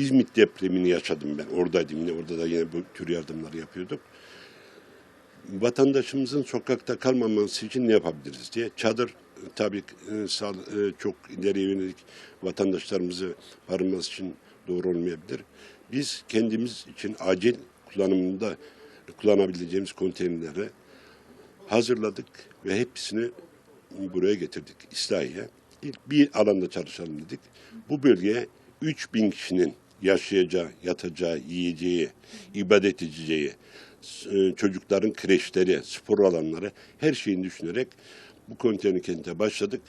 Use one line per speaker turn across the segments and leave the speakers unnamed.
İzmit depremini yaşadım ben. Oradaydım yine. Orada da yine bu tür yardımları yapıyorduk. Vatandaşımızın sokakta kalmaması için ne yapabiliriz diye. Çadır tabii e, e, çok ileriye yönelik vatandaşlarımızı barınması için doğru olmayabilir. Biz kendimiz için acil kullanımında kullanabileceğimiz konteynerleri hazırladık ve hepsini buraya getirdik İslahiye. İlk bir alanda çalışalım dedik. Bu bölgeye 3000 kişinin yaşayacağı, yatacağı, yiyeceği, ibadet edeceği, e, çocukların kreşleri, spor alanları her şeyini düşünerek bu konteyner kente başladık.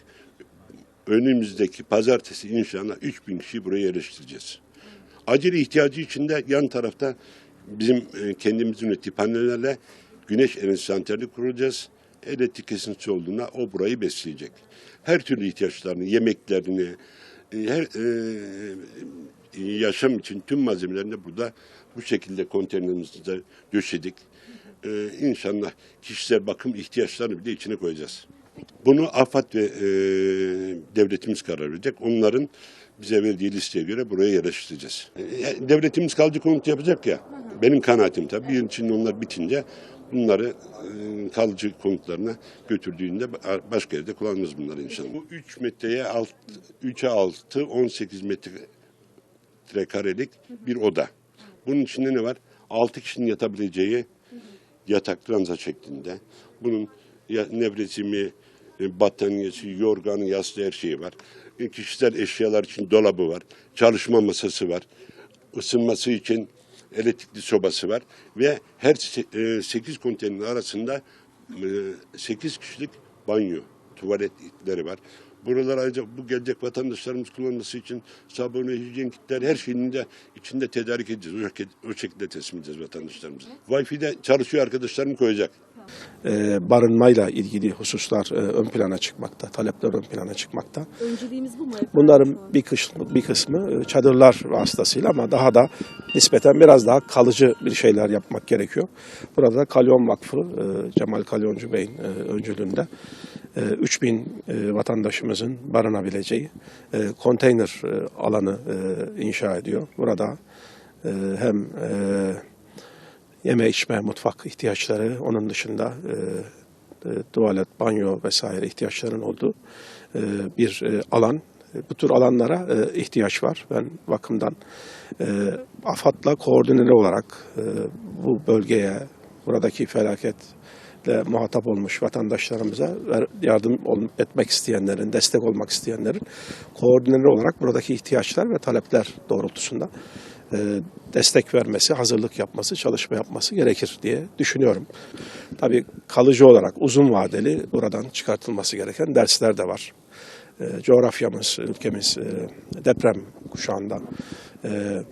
Önümüzdeki pazartesi inşallah 3000 kişiyi buraya yerleştireceğiz. Acil ihtiyacı için de yan tarafta bizim e, kendimizin ürettiği panellerle güneş enerji santrali kuracağız. Elektrik kesintisi olduğunda o burayı besleyecek. Her türlü ihtiyaçlarını, yemeklerini, e, her e, yaşam için tüm malzemelerini burada bu şekilde konteynerimizde döşedik. E, inşallah kişisel bakım ihtiyaçlarını bile içine koyacağız. Bunu AFAD ve e, devletimiz karar verecek. Onların bize verdiği listeye göre buraya yerleştireceğiz. E, devletimiz kalıcı konut yapacak ya. Benim kanaatim tabii. Bir yıl içinde onlar bitince bunları e, kalıcı konutlarına götürdüğünde ba- başka yerde kullanırız bunları inşallah. Bu 3 metreye alt, 3'e 6, 18 metre karelik bir oda. Bunun içinde ne var? 6 kişinin yatabileceği yatak ranza şeklinde. Bunun nevresimi, e, battaniyesi, yorganı, yastığı her şeyi var. E, Kişisel eşyalar için dolabı var. Çalışma masası var. Isınması için elektrikli sobası var. Ve her 8 konteynerin arasında 8 kişilik banyo, tuvaletleri var. Buralar ayrıca bu gelecek vatandaşlarımız kullanması için sabun ve hijyen kitler her şeyini de içinde tedarik edeceğiz. O, şekilde, teslim edeceğiz vatandaşlarımıza. Wi-Fi'de çalışıyor arkadaşlarım koyacak.
E, barınmayla ilgili hususlar e, ön plana çıkmakta, talepler ön plana çıkmakta.
Önceliğimiz bu mu
Bunların bir kısmı, bir kısmı e, çadırlar vasıtasıyla ama daha da nispeten biraz daha kalıcı bir şeyler yapmak gerekiyor. Burada da Kalyon Vakfı, e, Cemal Kalyoncu Bey'in öncülüğünde e, 3000 e, vatandaşımızın barınabileceği konteyner alanı inşa ediyor. Burada hem yeme içme mutfak ihtiyaçları onun dışında e, e, tuvalet, banyo vesaire ihtiyaçların olduğu e, bir e, alan. Bu tür alanlara e, ihtiyaç var. Ben bakımdan e, AFAD'la koordineli olarak e, bu bölgeye, buradaki felaketle muhatap olmuş vatandaşlarımıza yardım etmek isteyenlerin, destek olmak isteyenlerin koordineli olarak buradaki ihtiyaçlar ve talepler doğrultusunda e, destek vermesi, hazırlık yapması, çalışma yapması gerekir diye düşünüyorum. Tabii kalıcı olarak uzun vadeli buradan çıkartılması gereken dersler de var. E, coğrafyamız, ülkemiz e, deprem kuşağında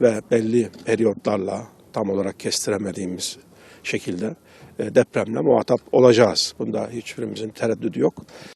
ve belli periyotlarla tam olarak kestiremediğimiz şekilde depremle muhatap olacağız. Bunda hiçbirimizin tereddüdü yok.